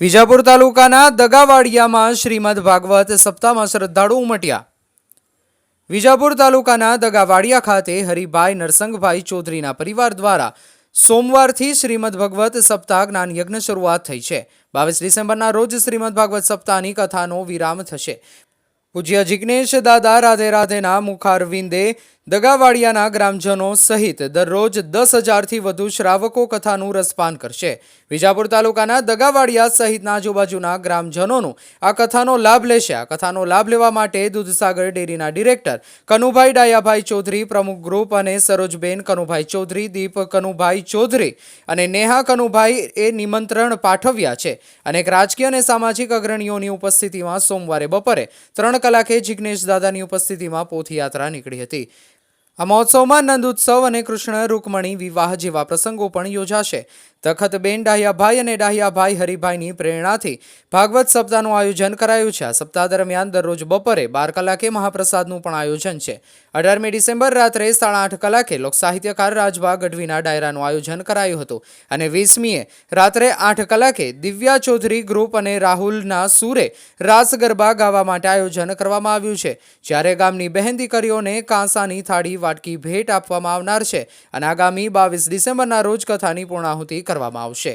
વિજાપુર તાલુકાના દગાવાડિયામાં શ્રીમદ ભાગવત સપ્તાહમાં શ્રદ્ધાળુ ઉમટ્યા. વિજાપુર તાલુકાના દગાવાડિયા ખાતે હરિભાઈ નરસંગભાઈ ચૌધરીના પરિવાર દ્વારા સોમવારથી શ્રીમદ ભગવત સપ્તાહ જ્ઞાન યજ્ઞ શરૂઆત થઈ છે. બાવીસ ડિસેમ્બરના રોજ શ્રીમદ ભાગવત સપ્તાહની કથાનો વિરામ થશે. પૂજ્ય જિજ્ઞેશ દાદા, રાધે રાધેના મુખારવિંદે દગાવાડિયાના ગ્રામજનો સહિત દરરોજ દસ હજારથી વધુ શ્રાવકો કથાનું રસપાન કરશે. વિજાપુર તાલુકાના દગાવાડિયા સહિતના આજુબાજુના ગ્રામજનોનું આ કથાનો લાભ લેશે. આ કથાનો લાભ લેવા માટે દૂધસાગર ડેરીના ડિરેક્ટર કનુભાઈ ડાયાભાઈ ચૌધરી, પ્રમુખ ગ્રુપ અને સરોજબેન કનુભાઈ ચૌધરી, દીપ કનુભાઈ ચૌધરી અને નેહા કનુભાઈ એ નિમંત્રણ પાઠવ્યા છે. અનેક રાજકીય અને સામાજિક અગ્રણીઓની ઉપસ્થિતિમાં સોમવારે બપોરે ત્રણ કલાકે જિગ્નેશ દાદાની ઉપસ્થિતિમાં પોથયાત્રા નીકળી હતી. આ મહોત્સવમાં નંદ ઉત્સવ અને કૃષ્ણ રૂકમણી વિવાહ જેવા પ્રસંગો પણ યોજાશે. તખતબેન ડાહિયાભાઈ અને ડાહિયાભાઈ હરિભાઈની પ્રેરણાથી ભાગવત સપ્તાહનું આયોજન કરાયું છે. આ સપ્તાહ દરમિયાન દરરોજ બપોરે બાર કલાકે મહાપ્રસાદનું પણ આયોજન છે. અઢારમી ડિસેમ્બર રાત્રે સાડા આઠ કલાકે લોક સાહિત્યકાર રાજભા ગઢવીના ડાયરાનું આયોજન કરાયું હતું અને વીસમીએ રાત્રે આઠ કલાકે દિવ્યા ચૌધરી ગ્રુપ અને રાહુલના સુરે રાસ ગરબા ગાવા માટે આયોજન કરવામાં આવ્યું છે. જ્યારે ગામની બહેન દીકરીઓને કાંસાની થાળી વાટકી ભેટ આપવામાં આવનાર છે અને આગામી બાવીસ ડિસેમ્બરના રોજ કથાની પૂર્ણાહુતિ કરવામાં આવશે.